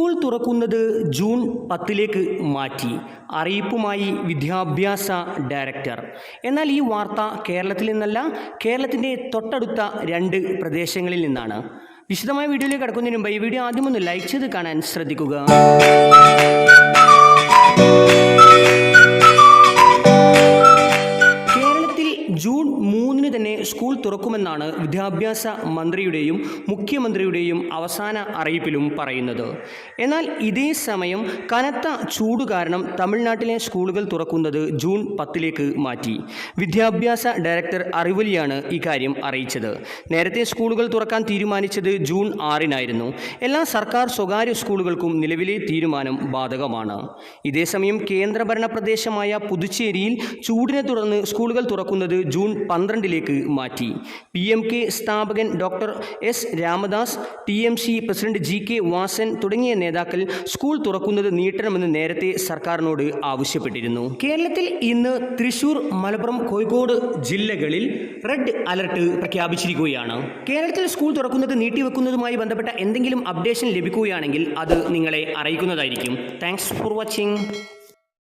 School തുറക്കുന്നത് June പത്തിലേക്ക് മാറ്റി. അറിയിപ്പുമായി വിദ്യാഭ്യാസ ഡയറക്ടർ. എന്നാൽ ഈ വാർത്ത കേരളത്തിൽ നിന്നല്ല കേരളത്തിന്റെ തൊട്ടടുത്ത രണ്ട് പ്രദേശങ്ങളിൽ നിന്നാണ്. വിശദമായ വീഡിയോയിലേക്ക് കടക്കുന്നതിന് മുമ്പ് ഈ വീഡിയോ ആദ്യം ഒന്ന് ലൈക്ക് ചെയ്ത് കാണാൻ ശ്രദ്ധിക്കുക. ജൂൺ മൂന്നിന് തന്നെ സ്കൂൾ തുറക്കുമെന്നാണ് വിദ്യാഭ്യാസ മന്ത്രിയുടെയും മുഖ്യമന്ത്രിയുടെയും അവസാന അറിയിപ്പിലും പറയുന്നത്. എന്നാൽ ഇതേ സമയം കനത്ത ചൂട് കാരണം തമിഴ്നാട്ടിലെ സ്കൂളുകൾ തുറക്കുന്നത് ജൂൺ പത്തിലേക്ക് മാറ്റി. വിദ്യാഭ്യാസ ഡയറക്ടർ അറിവലിയാണ് ഇക്കാര്യം അറിയിച്ചത്. നേരത്തെ സ്കൂളുകൾ തുറക്കാൻ തീരുമാനിച്ചത് ജൂൺ ആറിനായിരുന്നു. എല്ലാ സർക്കാർ സ്വകാര്യ സ്കൂളുകൾക്കും നിലവിലെ തീരുമാനം ബാധകമാണ്. ഇതേസമയം കേന്ദ്രഭരണ പ്രദേശമായ പുതുച്ചേരിയിൽ ചൂടിനെ തുടർന്ന് സ്കൂളുകൾ തുറക്കുന്നത് ജൂൺ പന്ത്രണ്ടിലേക്ക് മാറ്റി. പി എം കെ സ്ഥാപകൻ doctor S Ramadoss T M C president G K Vasan തുടങ്ങിയ നേതാക്കൾ സ്കൂൾ തുറക്കുന്നത് നീട്ടണമെന്ന് നേരത്തെ സർക്കാരിനോട് ആവശ്യപ്പെട്ടിരുന്നു. കേരളത്തിൽ ഇന്ന് തൃശൂർ മലപ്പുറം കോഴിക്കോട് ജില്ലകളിൽ റെഡ് അലർട്ട് പ്രഖ്യാപിച്ചിരിക്കുകയാണ്. കേരളത്തിൽ സ്കൂൾ തുറക്കുന്നത് നീട്ടിവെക്കുന്നതുമായി ബന്ധപ്പെട്ട എന്തെങ്കിലും അപ്ഡേഷൻ ലഭിക്കുകയാണെങ്കിൽ അത് നിങ്ങളെ അറിയിക്കുന്നതായിരിക്കും. Thanks for watching.